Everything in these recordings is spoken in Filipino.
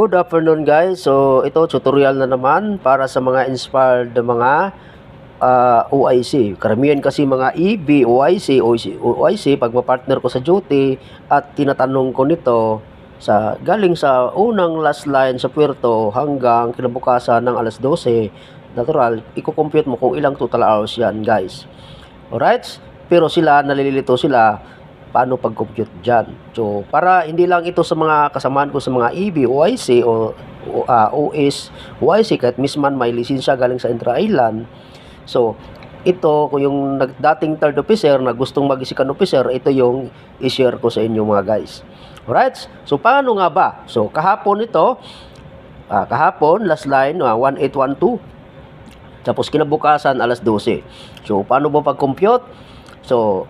Good afternoon guys. So ito tutorial na naman para sa mga inspired mga ah, OIC. Karamihan kasi mga EB, OIC, OIC, OIC pag mapartner ko sa duty at tinatanong ko nito sa galing sa unang last line sa puerto hanggang kinabukasan ng alas 12 natural, i-compute mo kung ilang total hours yan guys. Alright? Pero sila, nalilito sila paano pag-compute dyan. So, para hindi lang ito sa mga kasamaan ko sa mga EB, OIC o o, ah, OS, OIC, kahit misman may lisensya galing sa Intra-Island. So, ito, kung yung dating third officer na gustong mag second officer, ito yung i-share ko sa inyo mga guys. Alright? So, paano nga ba? So, kahapon ito, ah, kahapon, last line, ah, 1812. Tapos kinabukasan, alas 12. So, paano ba pag-compute? So,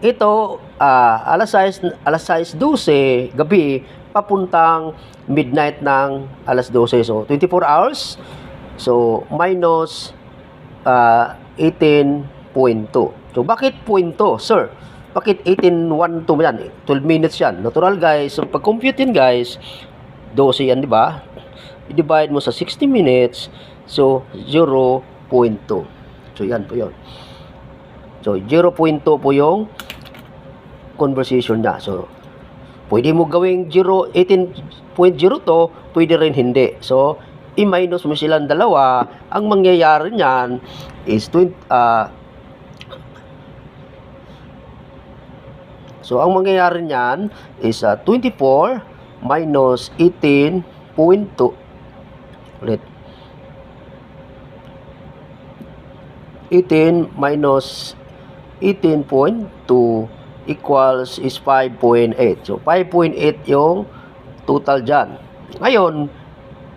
ito, ah, alas 6, alas 6.12 gabi, papuntang midnight ng alas 12. So, 24 hours. So, minus ah, 18.2. So, bakit point to, sir? Bakit 18.12 yan? 12 minutes yan. Natural, guys. So, pag-compute yun, guys, 12 yan, di ba? I-divide mo sa 60 minutes. So, 0.2. So, yan po yun. So, 0.2 po yung conversation niya. So, pwede mo gawing 0, 18.0 to, pwede rin hindi. So, i-minus mo silang dalawa, ang mangyayari niyan is 20, ah, So, ang mangyayari niyan is ah, 24 minus 18.2 ulit. 18 minus 18.2 equals is 5.8. So, 5.8 yung total dyan. Ngayon,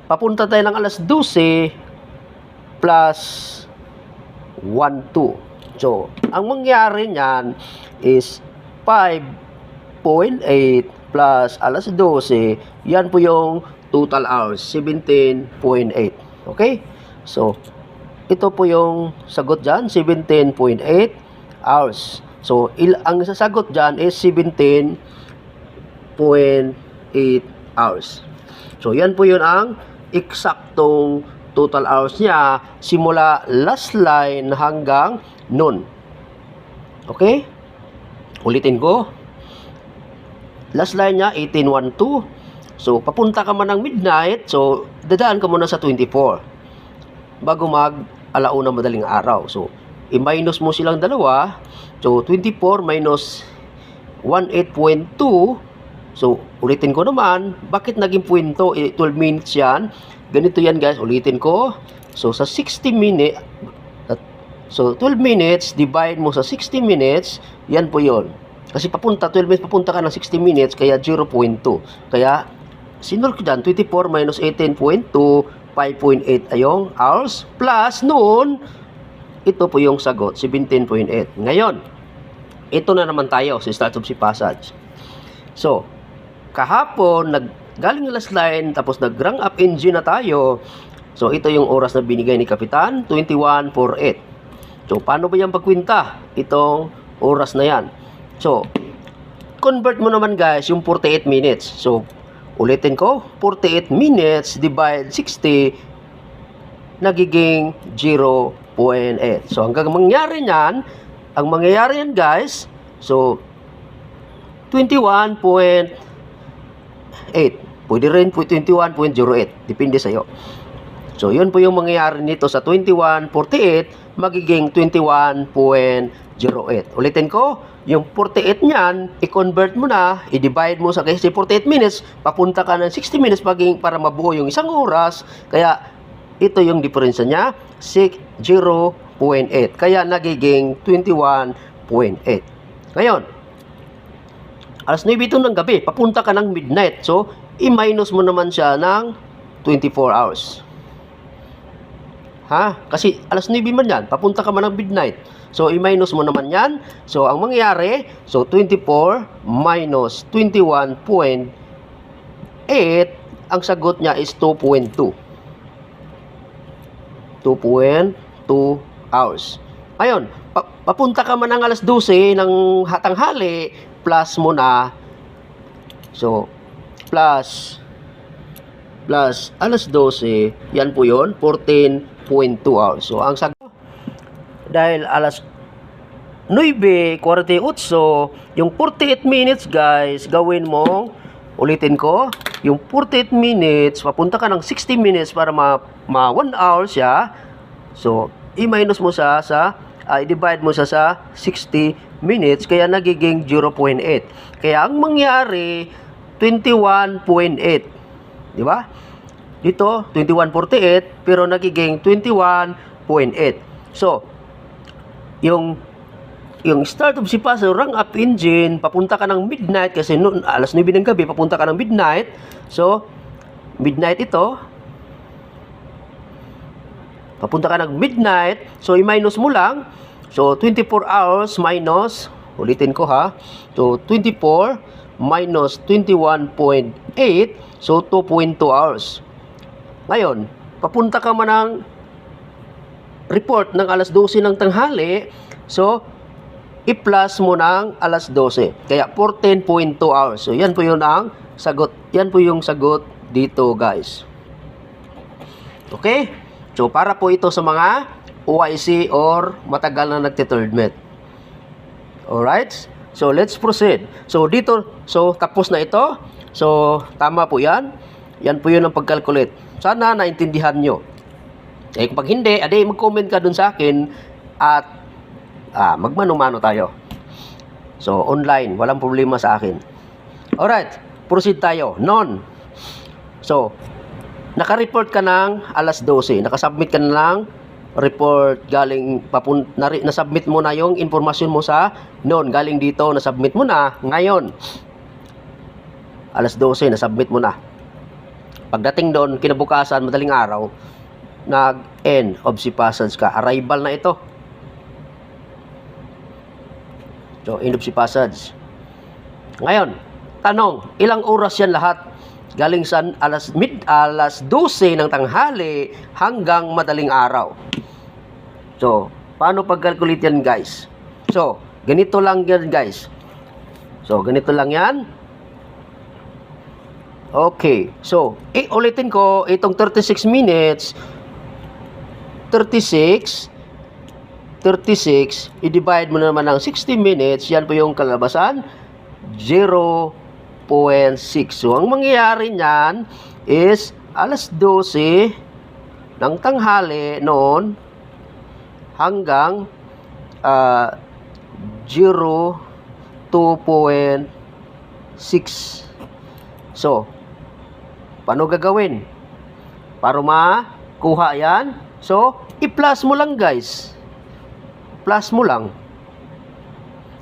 papunta tayo ng alas 12 plus 1, 2. So, ang mangyari niyan is 5.8 plus alas 12, yan po yung total hours, 17.8. Okay? So, ito po yung sagot dyan, 17.8 hours. So, ang sasagot dyan is 17.8 hours. So, yan po yun ang eksaktong total hours niya simula last line hanggang noon. Okay? Ulitin ko. Last line niya, 1812. So, papunta ka man ng midnight, so, dadaan ka muna sa 24 bago mag alauna madaling araw. So, i-minus mo silang dalawa. So, 24 minus 18.2. So, ulitin ko naman, bakit naging puwento? Eh, 12 minutes yan. Ganito yan guys, ulitin ko. So, sa 60 minutes, so 12 minutes, divide mo sa 60 minutes, yan po yon. Kasi papunta, 12 minutes, papunta ka ng 60 minutes, kaya 0.2. Kaya, sinulk ko dyan, 24 minus 18.2, 5.8 ayong hours, plus noon, ito po yung sagot, 17.8. Ngayon, ito na naman tayo sa start of si passage. So, kahapon, nag, galing last line, tapos nag-rank up engine na tayo. So, ito yung oras na binigay ni Kapitan, 21.48. So, paano ba yung pagkwinta? Itong oras na yan. So, convert mo naman guys yung 48 minutes. So, ulitin ko, 48 minutes divide 60, nagiging 0.8. So, hanggang mangyari niyan, ang mangyayari yan guys, so, 21.8. Pwede rin po 21.08. Depende sa'yo. So, yun po yung mangyayari nito sa 21.48, magiging 21.08. Ulitin ko, yung 48 niyan, i-convert mo na, i-divide mo sa kasi 48 minutes, papunta ka ng 60 minutes para mabuo yung isang oras. Kaya, ito yung diferensya niya, 6, 0.8. Kaya, nagiging 21.8. Ngayon, alas 9 ito ng gabi, papunta ka ng midnight. So, i-minus mo naman siya ng 24 hours. Ha? Kasi alas 9 man yan, papunta ka man ng midnight. So, i-minus mo naman yan. So, ang mangyayari, so 24 minus 21.8, ang sagot niya is 2.2. 2.2 hours. Ayun, pa- papunta ka man ng alas 12 ng hatanghali, plus mo na, so, plus plus alas 12, yan po yun, 14.2 hours. So, ang sagot, dahil alas 9.48, yung 48 minutes guys, gawin mo, ulitin ko, yung 48 minutes, papunta ka ng 60 minutes para ma, ma 1 hour siya. So, i-minus mo siya sa, ah, i-divide mo siya sa 60 minutes, kaya nagiging 0.8. Kaya ang mangyari, 21.8. Di ba? Dito, 21.48, pero nagiging 21.8. So, yung yung start of si Paso rank up engine, papunta ka ng midnight kasi noon alas 9 ng gabi papunta ka ng midnight. So, midnight ito. Papunta ka ng midnight, so i-minus mo lang. So, 24 hours minus, ulitin ko ha. So, 24 minus 21.8, so 2.2 hours. Ngayon, papunta ka man ng report ng alas 12 ng tanghali, so i-plus mo ng alas 12. Kaya 14.2 hours. So yan po yun ang sagot. Yan po yung sagot dito guys. Okay? So para po ito sa mga OIC or matagal na nagte-third met. Alright? So let's proceed. So dito, so tapos na ito. So tama po yan. Yan po yun ang pagkalculate. Sana naintindihan nyo. Eh kapag hindi, ade mag-comment ka dun sa akin at ah, magmano-mano tayo. So, online, walang problema sa akin. Alright, proceed tayo. Non. So, naka-report ka ng alas 12. Nakasubmit ka na ng report galing papun nari, nasubmit mo na yung informasyon mo sa noon galing dito nasubmit mo na ngayon alas 12 nasubmit mo na pagdating doon kinabukasan madaling araw nag end of si passage ka arrival na ito So, end passage. Ngayon, tanong, ilang oras yan lahat? Galing sa alas, mid, alas 12 ng tanghali hanggang madaling araw. So, paano pag-calculate yan guys? So, ganito lang yan guys. So, ganito lang yan. Okay. So, eh, ulitin ko, itong 36 minutes, 36 36, i-divide mo naman ng 60 minutes, yan po yung kalabasan, 0.6. So, ang mangyayari niyan is alas 12 ng tanghali noon hanggang uh, 0.2.6. So, paano gagawin? Para makuha yan, so, i-plus mo lang guys plus mo lang.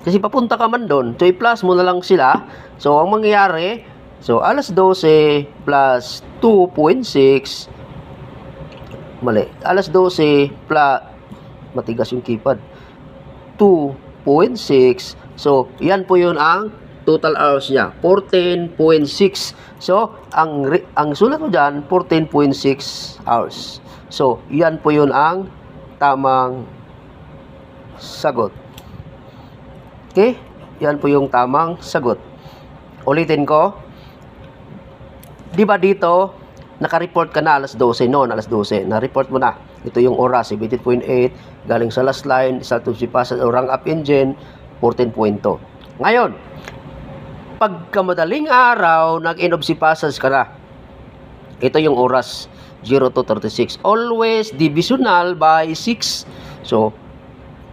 Kasi papunta ka man doon, so i-plus mo na lang sila. So, ang mangyayari, so alas 12 plus 2.6, mali, alas 12 plus, matigas yung keypad, 2.6, so yan po yun ang total hours niya, 14.6. So, ang, ang sulat mo dyan, 14.6 hours. So, yan po yun ang tamang sagot. Okay? Yan po yung tamang sagot. Ulitin ko. Di ba dito, naka-report ka na alas 12 noon, alas 12. Na-report mo na. Ito yung oras, 17.8. Galing sa last line, start to si passage o rank up engine, 14.2. Ngayon, pagka madaling araw, nag-end of si passage ka na. Ito yung oras, 0 to 36. Always divisional by 6. So,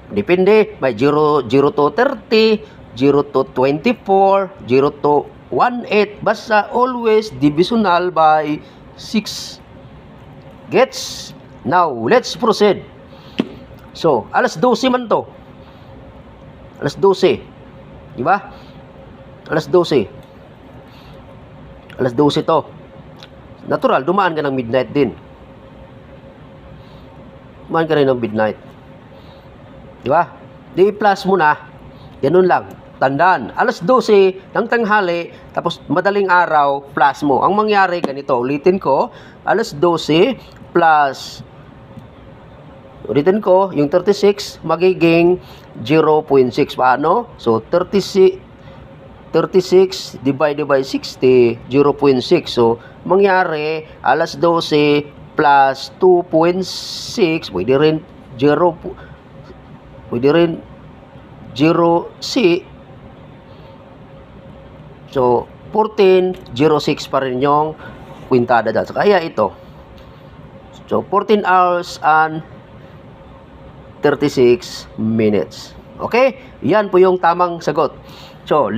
Depende, may 0, 0 to 30, 0 to 24, 0 to 18. Basta always divisional by 6. Gets? Now, let's proceed. So, alas 12 man to. Alas 12. Di ba? Alas 12. Alas 12 to. Natural, dumaan ka ng midnight din. Dumaan ka rin ng midnight. Di ba? Di plus mo na. Ganun lang. Tandaan, alas 12 ng tanghali, tapos madaling araw, plus mo. Ang mangyari, ganito, ulitin ko, alas 12 plus, ulitin ko, yung 36, magiging 0.6. Paano? So, 36, 36 divided by 60, 0.6. So, mangyari, alas 12 plus 2.6, pwede rin 0, pu- pwede rin 0 C. So, 14, 06 pa rin yung kwintada dyan. So, kaya ito. So, 14 hours and 36 minutes. Okay? Yan po yung tamang sagot. So,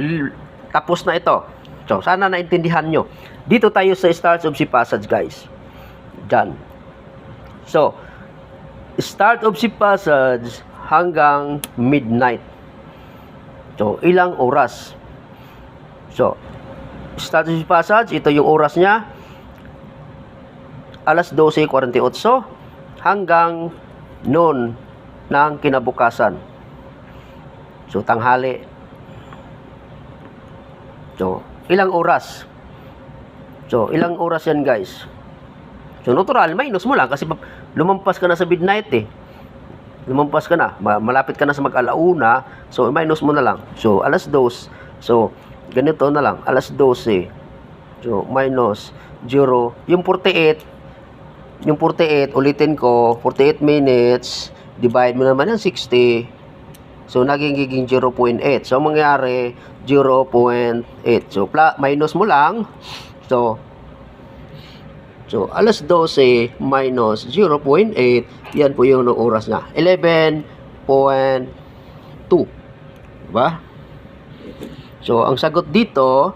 tapos na ito. So, sana naintindihan nyo. Dito tayo sa start of si passage, guys. Dyan. So, start of si passage hanggang midnight. So, ilang oras? So, si passage, ito yung oras niya. Alas 12.48 hanggang noon ng kinabukasan. So, tanghali. So, ilang oras? So, ilang oras yan, guys? So, natural, minus mo lang kasi pa- lumampas ka na sa midnight eh. Lumampas ka na, ma- malapit ka na sa mag-alauna, so minus mo na lang. So, alas 2, so, ganito na lang, alas 12, so, minus 0, yung 48, yung 48, ulitin ko, 48 minutes, divide mo naman yung 60, so, naging giging 0.8. So, ang mangyari, 0.8. So, minus mo lang, so, So, alas 12 minus 0.8, yan po yung oras na. 11.2. Diba? So, ang sagot dito,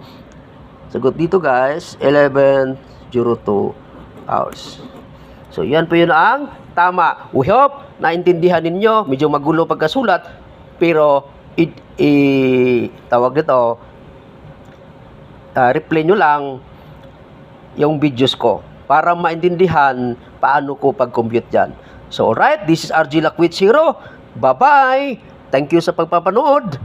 sagot dito guys, 11.02 hours. So, yan po yun ang tama. We hope naintindihan ninyo. Medyo magulo pagkasulat, pero i, i tawag nito, uh, replay nyo lang yung videos ko para maintindihan paano ko pag-compute yan. So, alright, this is RG Lakwit Zero. Bye-bye! Thank you sa pagpapanood.